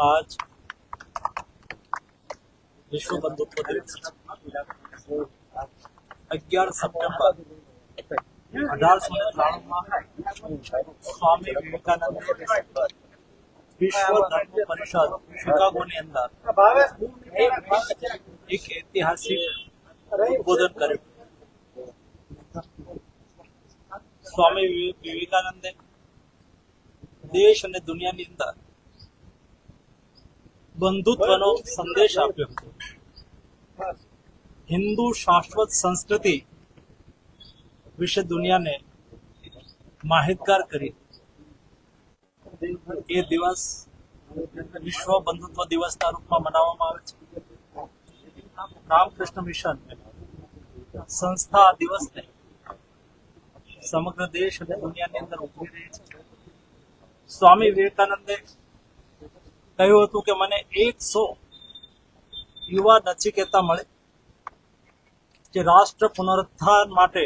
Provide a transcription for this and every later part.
आज विश्व बंधुत्व दिवस અગિયાર સપ્ટેમ્બર અઢારસો ને ત્રાણુંમાં સ્વામી વિવેકાનંદ વિશ્વ ધર્મ પરિષદ શિકાગોની અંદર એક ઐતિહાસિક ઉદ્બોધન કર્યું સ્વામી વિવે- વિવેકાનંદે દેશ અને દુનિયાની અંદર બંધુત્વનો સંદેશ આપ્યો હતો. હિન્દુ શાશ્વત સંસ્કૃતિ વિશે દુનિયાને માહિતગાર કરી. એ દિવસ વિશ્વ બંધુત્વ દિવસના રૂપમાં મનાવવામાં આવે છે. રામકૃષ્ણ મિશન સંસ્થા આ દિવસને સમગ્ર દેશ અને દુનિયાની અંદર ઉભરી રહી છે. સ્વામી વિવેકાનંદે કહ્યું હતું કે મને એકસો યુવા નચિકેતા મળે જે રાષ્ટ્ર પુનરુત્થાન માટે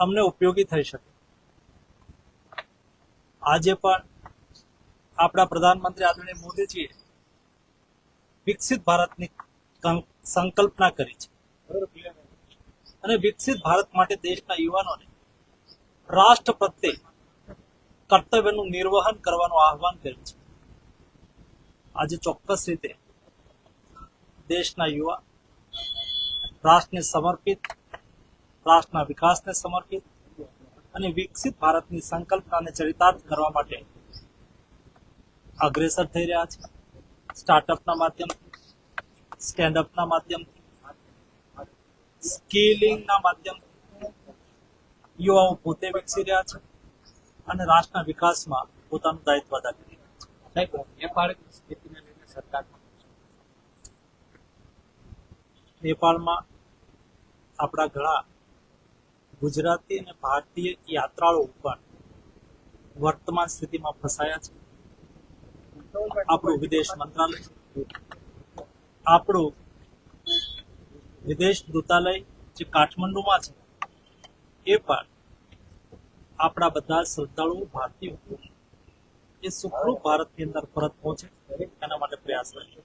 અમને ઉપયોગી થઈ શકે. આજે પણ આપણા પ્રધાનમંત્રી આદરણીય મોદીજીએ વિકસિત ભારતની સંકલ્પના કરી છે. અને વિકસિત ભારત માટે દેશના યુવાનોને રાષ્ટ્ર પ્રત્યે કર્તવ્યનું નિર્વહન કરવાનું આહવાન કર્યું છે. આજે ચોક્કસ રીતે દેશના યુવા, રાષ્ટ્રને સમર્પિત, રાષ્ટ્રના વિકાસને સમર્પિત અને વિકસિત ભારતની સંકલ્પનાને ચરિતાર્થ કરવા માટે અગ્રેસર થઈ રહ્યા છે. સ્ટાર્ટઅપના માધ્યમથી, સ્ટેન્ડઅપના માધ્યમથી, સ્કિલિંગના માધ્યમથી યુવાઓ પોતે વિકસી રહ્યા છે. અને રાષ્ટ્રના વિકાસમાં પોતાનું દાયિત્વ અદા કરી. સાહેબ નેપાળની સ્થિતિને લઈને સરકારમાં નેપાળમાં આપણા ઘણા ગુજરાતી અને ભારતીય યાત્રાળુઓ પણ વર્તમાન સ્થિતિમાં ફસાયા છે. આપણું વિદેશ મંત્રાલય આપણું વિદેશ દૂતાલય જે કાઠમંડુમાં છે એ પણ આપણા બધા શ્રદ્ધાળુઓ ભારતીયો એ સુખરૂપ ભારતની અંદર પરત પહોંચે એના માટે પ્રયાસ રહ્યો